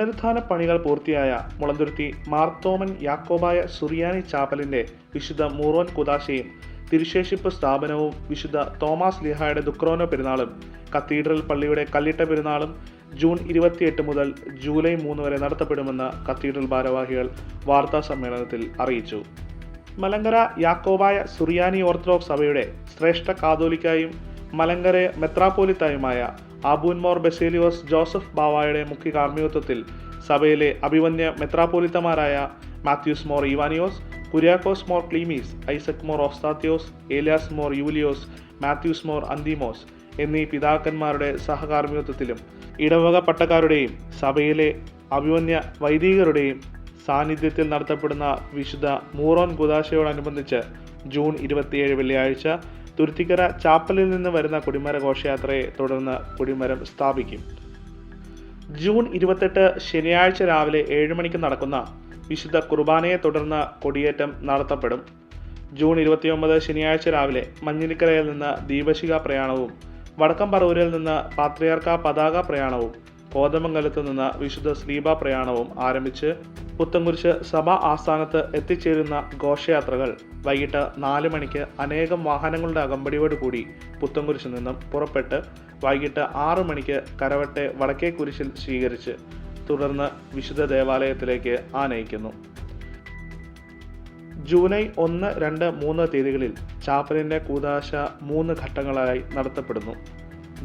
പ്രധാന പണികൾ പൂർത്തിയായ മുളന്തുരുത്തി മാർത്തോമൻ യാക്കോബായ സുറിയാനി ചാപ്പലിന്റെ വിശുദ്ധ മൂറോൻ കുദാശയും തിരുശേഷിപ്പ് സ്ഥാപനവും വിശുദ്ധ തോമസ് ലിഹായുടെ ദുക്രോനോ പെരുന്നാളും കത്തീഡ്രൽ പള്ളിയുടെ കല്ലിട്ട പെരുന്നാളും ജൂൺ ഇരുപത്തിയെട്ട് മുതൽ ജൂലൈ മൂന്ന് വരെ നടത്തപ്പെടുമെന്ന് കത്തീഡ്രൽ ഭാരവാഹികൾ വാർത്താ സമ്മേളനത്തിൽ അറിയിച്ചു. മലങ്കര യാക്കോബായ സുറിയാനി ഓർത്തഡോക്സ് സഭയുടെ ശ്രേഷ്ഠ കാതോലിക്കായും മലങ്കര മെത്രാപ്പോലിത്തായുമായ ആബൂൻമോർ ബസേലിയോസ് ജോസഫ് ബാവായുടെ മുഖ്യ കാർമ്മികത്വത്തിൽ സഭയിലെ അഭിവന്യ മെത്രാപോലിത്തമാരായ Mathews Mor Ivanios Kuriakose Mor Cleemis Isaac Mor Osthathios Elias Mor Yulios Mathews Mor Anthimos എന്നീ പിതാക്കന്മാരുടെ സഹകാർമ്മികത്വത്തിലും ഇടവക പട്ടക്കാരുടെയും സഭയിലെ അഭിവന്യ വൈദികരുടെയും സാന്നിധ്യത്തിൽ നടത്തപ്പെടുന്ന വിശുദ്ധ മൂറോൻ കുദാശയോടനുബന്ധിച്ച് ജൂൺ ഇരുപത്തിയേഴ് വെള്ളിയാഴ്ച തുരുത്തിക്കര ചാപ്പലിൽ നിന്ന് വരുന്ന കൊടിമര ഘോഷയാത്രയെ തുടർന്ന് കൊടിമരം സ്ഥാപിക്കും. ജൂൺ ഇരുപത്തെട്ട് ശനിയാഴ്ച രാവിലെ ഏഴ് മണിക്ക് നടക്കുന്ന വിശുദ്ധ കുർബാനയെ തുടർന്ന് കൊടിയേറ്റം നടത്തപ്പെടും. ജൂൺ ഇരുപത്തിയൊമ്പത് ശനിയാഴ്ച രാവിലെ മഞ്ഞിനിക്കരയിൽ നിന്ന് ദീപശിഖ പ്രയാണവും വടക്കം പറവൂരിൽ നിന്ന് പാത്രിയാർക്ക പതാക പ്രയാണവും കോതമംഗലത്ത് നിന്ന് വിശുദ്ധ സ്ലീബ പ്രയാണവും ആരംഭിച്ച് പുത്തൻകുരിശ് സഭാ ആസ്ഥാനത്ത് എത്തിച്ചേരുന്ന ഘോഷയാത്രകൾ വൈകിട്ട് നാല് മണിക്ക് അനേകം വാഹനങ്ങളുടെ അകമ്പടിയോട് കൂടി പുത്തൻകുരിശിൽ നിന്നും പുറപ്പെട്ട് വൈകിട്ട് ആറു മണിക്ക് കരവട്ടെ വടക്കേ കുരിശിൽ സ്വീകരിച്ച് തുടർന്ന് വിശുദ്ധ ദേവാലയത്തിലേക്ക് ആനയിക്കുന്നു. ജൂലൈ ഒന്ന് രണ്ട് മൂന്ന് തീയതികളിൽ ചാപ്പലിന്റെ കൂതാശ മൂന്ന് ഘട്ടങ്ങളായി നടത്തപ്പെടുന്നു.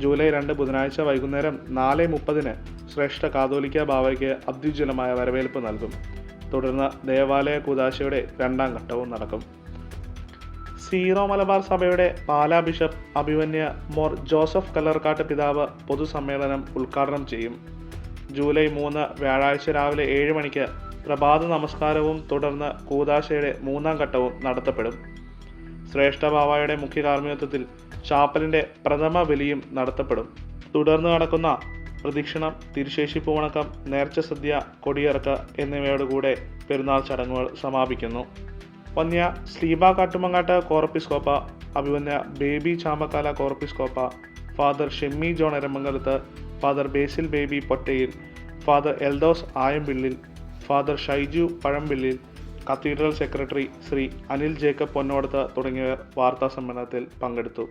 ജൂലൈ രണ്ട് ബുധനാഴ്ച വൈകുന്നേരം നാല് മുപ്പതിന് ശ്രേഷ്ഠ കാതോലിക്ക ബാവയ്ക്ക് അത്യുജ്വലമായ വരവേൽപ്പ് നൽകും. തുടർന്ന് ദേവാലയ കൂതാശയുടെ രണ്ടാം ഘട്ടവും നടക്കും. സീറോ മലബാർ സഭയുടെ പാലാ ബിഷപ്പ് അഭിമന്യ മോർ ജോസഫ് കല്ലർക്കാട്ട് പിതാവ് പൊതുസമ്മേളനം ഉദ്ഘാടനം ചെയ്യും. ജൂലൈ മൂന്ന് വ്യാഴാഴ്ച രാവിലെ ഏഴ് മണിക്ക് പ്രഭാത നമസ്കാരവും തുടർന്ന് കൂതാശയുടെ മൂന്നാം ഘട്ടവും നടത്തപ്പെടും. ശ്രേഷ്ഠ ബാവായുടെ മുഖ്യ കാർമ്മികത്വത്തിൽ ചാപ്പലിന്റെ പ്രഥമ ബലിയും നടത്തപ്പെടും. തുടർന്ന് നടക്കുന്ന പ്രദക്ഷിണം തിരുശേഷിപ്പ് വണക്കം നേർച്ച സദ്യ കൊടിയിറക്ക് എന്നിവയോടുകൂടെ പെരുന്നാൾ ചടങ്ങുകൾ സമാപിക്കുന്നു. വന്യ സ്ലീബ കാട്ടുമങ്ങാട്ട് കോർപ്പിസ്കോപ്പ അഭിവന്യ Baby Chamakkala Corepiscopa father Shemmy John Eramangalath father Basil Baby Pottayil father Eldhose Ayampillil father Shaiju Pazhampillil cathedral secretary Shri Anil Jacob Ponnodath തുടങ്ങിയവർ വാർത്താ സമ്മേളനത്തിൽ പങ്കെടുത്തു.